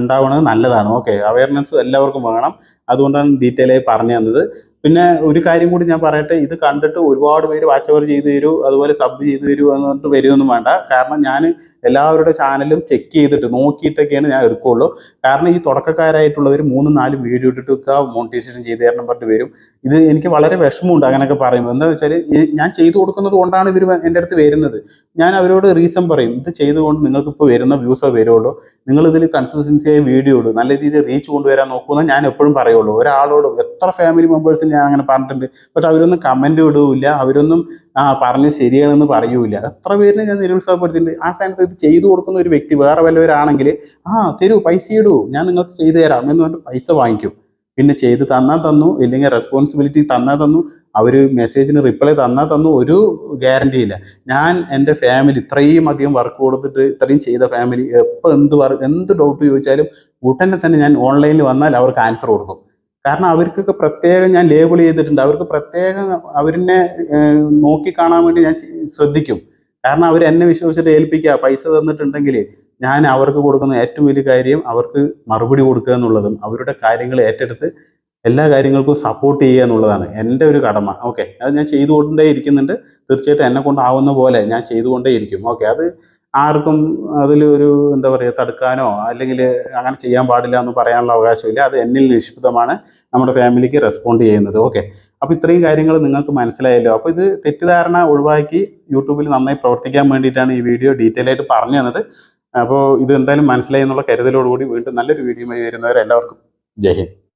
ഉണ്ടാവുന്നത് നല്ലതാണ്. ഓക്കെ അവയർനെസ് എല്ലാവർക്കും വേണം. അതുകൊണ്ടാണ് ഡീറ്റെയിൽ ആയി പറഞ്ഞു തന്നത്. പിന്നെ ഒരു കാര്യം കൂടി ഞാൻ പറയട്ടെ ഇത് കണ്ടിട്ട് ഒരുപാട് പേര് വാച്ച് ഓവർ ചെയ്ത് തരൂ അതുപോലെ സബ് ചെയ്ത് തരൂ എന്ന് പറഞ്ഞിട്ട് വരുമൊന്നും വേണ്ട. കാരണം ഞാൻ എല്ലാവരുടെ ചാനലും ചെക്ക് ചെയ്തിട്ട് നോക്കിയിട്ടൊക്കെയാണ് ഞാൻ എടുക്കുകയുള്ളൂ കാരണം ഈ തുടക്കക്കാരായിട്ടുള്ളവർ മൂന്ന് നാല് വീഡിയോ ഇട്ടിട്ടൊക്കെ മോണിറ്റൈസേഷൻ ചെയ്ത് തരണം പറഞ്ഞിട്ട് വരും. ഇത് എനിക്ക് വളരെ വിഷമമുണ്ട് അങ്ങനെയൊക്കെ പറയുമ്പോൾ. എന്താ വെച്ചാൽ ഞാൻ ചെയ്തു കൊടുക്കുന്നത് കൊണ്ടാണ് ഇവർ എന്റെ അടുത്ത് വരുന്നത്. ഞാൻ അവരോട് റീസൺ പറയും ഇത് ചെയ്തുകൊണ്ട് നിങ്ങൾക്ക് ഇപ്പോൾ വരുന്ന വ്യൂസേ വരുള്ളൂ. നിങ്ങൾ ഇതിൽ കൺസിസ്റ്റൻസിയായി വീഡിയോ ഇടും. നല്ല രീതിയിൽ റീച്ച് കൊണ്ടുവരാൻ നോക്കുമെന്ന് ഞാൻ എപ്പോഴും പറയുള്ളൂ. ഒരാളോടും എത്ര ഫാമിലി മെമ്പേഴ്സിന് ഞാൻ അങ്ങനെ പറഞ്ഞിട്ടുണ്ട്. പക്ഷെ അവരൊന്നും കമന്റ് ഇടൂല്ല. അവരൊന്നും ആ പറഞ്ഞ് ശരിയാണെന്ന് പറയൂല എത്ര പേരിനെ ഞാൻ നിരുത്സാഹപ്പെടുത്തിയിട്ടുണ്ട്. ആ സ്ഥാനത്ത് ഇത് ചെയ്തു കൊടുക്കുന്ന ഒരു വ്യക്തി വേറെ വല്ലവരാണെങ്കിൽ ആ തരൂ പൈസ ഇടൂ. ഞാൻ നിങ്ങൾക്ക് ചെയ്തു തരാം. എന്ന് പറഞ്ഞിട്ട് പൈസ വാങ്ങിക്കും. പിന്നെ ചെയ്ത് തന്നാൽ തന്നു ഇല്ലെങ്കിൽ റെസ്പോൺസിബിലിറ്റി തന്നാൽ തന്നു അവർ മെസ്സേജിന് റിപ്ലൈ തന്നാൽ തന്നു ഒരു ഗ്യാരണ്ടി ഇല്ല. ഞാൻ എന്റെ ഫാമിലി ഇത്രയും അധികം വർക്ക് കൊടുത്തിട്ട് ഇത്രയും ചെയ്ത ഫാമിലി എപ്പോൾ എന്ത് വർക്ക് എന്ത് ഡൗട്ട് ചോദിച്ചാലും ഉടനെ തന്നെ ഞാൻ ഓൺലൈനിൽ വന്നാൽ അവർക്ക് ആൻസർ കൊടുക്കും. കാരണം അവർക്കൊക്കെ പ്രത്യേകം ഞാൻ ലേബിൾ ചെയ്തിട്ടുണ്ട്. അവർക്ക് പ്രത്യേകം അവരിനെ നോക്കി കാണാൻ വേണ്ടി ഞാൻ ശ്രദ്ധിക്കും. കാരണം അവർ എന്നെ വിശ്വസിച്ചിട്ട് ഏൽപ്പിക്കുക പൈസ തന്നിട്ടുണ്ടെങ്കിൽ ഞാൻ അവർക്ക് കൊടുക്കുന്ന ഏറ്റവും വലിയ കാര്യം അവർക്ക് മറുപടി കൊടുക്കുക എന്നുള്ളതും അവരുടെ കാര്യങ്ങൾ ഏറ്റെടുത്ത് എല്ലാ കാര്യങ്ങൾക്കും സപ്പോർട്ട് ചെയ്യുക എന്നുള്ളതാണ് എന്റെ ഒരു കടമ. ഓക്കെ അത് ഞാൻ ചെയ്തുകൊണ്ടേ ഇരിക്കുന്നുണ്ട്. തീർച്ചയായിട്ടും എന്നെ കൊണ്ടാവുന്ന പോലെ ഞാൻ ചെയ്തുകൊണ്ടേ ഇരിക്കും. ഓക്കെ അത് ആർക്കും അതിൽ ഒരു എന്താ പറയുക തടുക്കാനോ അല്ലെങ്കിൽ അങ്ങനെ ചെയ്യാൻ പാടില്ല എന്ന് പറയാനുള്ള അവകാശമില്ല. അത് എന്നിൽ നിക്ഷിപ്തമാണ് നമ്മുടെ ഫാമിലിക്ക് റെസ്പോണ്ട് ചെയ്യുന്നത്. ഓക്കെ അപ്പോൾ ഇത്രയും കാര്യങ്ങൾ നിങ്ങൾക്ക് മനസ്സിലായല്ലോ. അപ്പോൾ ഇത് തെറ്റിദ്ധാരണ ഒഴിവാക്കി യൂട്യൂബിൽ നന്നായി പ്രവർത്തിക്കാൻ വേണ്ടിയിട്ടാണ് ഈ വീഡിയോ ഡീറ്റെയിൽ ആയിട്ട് പറഞ്ഞു തന്നത്. അപ്പോൾ ഇത് എന്തായാലും മനസ്സിലായി എന്നുള്ള കരുതലോടുകൂടി വീണ്ടും നല്ലൊരു വീഡിയോ വരുന്നവരെല്ലാവർക്കും ജയ് ഹിന്ദ്.